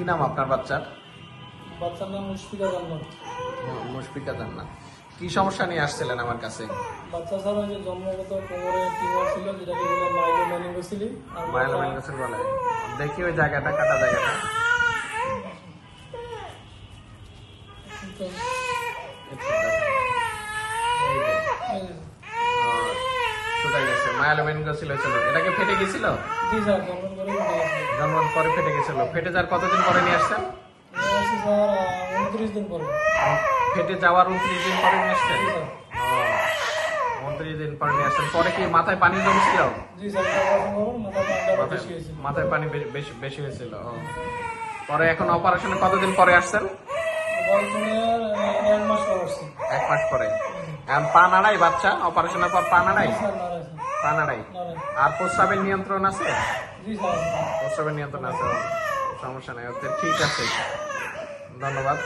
কি নাম আপনার বাচ্চার? বাচ্চার নাম মুশফিকা জান্নাত। মুশফিকা জান্নাত। কি সমস্যা নিয়ে আসছিলেন আমার কাছে? বাচ্চা ছাড়া যে জন্মগত কোমরে টিউমার ছিল যেটাকে বলে মাইলোম্যানিঙ্গোসিলি আর মায়ালামাইন বলে। দেখি ওই জায়গাটা কাটা জায়গাটা। তো ছিল ফেটে গেছিল? জি স্যার জন্মের পরে ফেটে গেছিল। ফেটে যাওয়ার কতদিন পরে নিয়ে আসছেন? উনত্রিশ দিন পরে। ফেটে যাওয়ার উনত্রিশ দিন পরে নিয়ে আসছেন? উনত্রিশ দিন পরে নিয়ে আসছেন। পরে কি মাথায় পানি জমছিল? মাথায় বেশি হয়েছিল। মাথায় পানি বেশি বেশি হয়েছিল। পরে এখন অপারেশনে কতদিন পরে আসছেন? এক মাস পরে পা নাড়াই বাচ্চা? অপারেশনের পর পা নাড়াই জি স্যার নারায় স্যার পা নাড়াই নারায় আর প্রস্রাবের নিয়ন্ত্রণ আছে? প্রস্রাবের নিয়ন্ত্রণ আছে। সমস্যা নাই ওদের ঠিক আছে। ধন্যবাদ।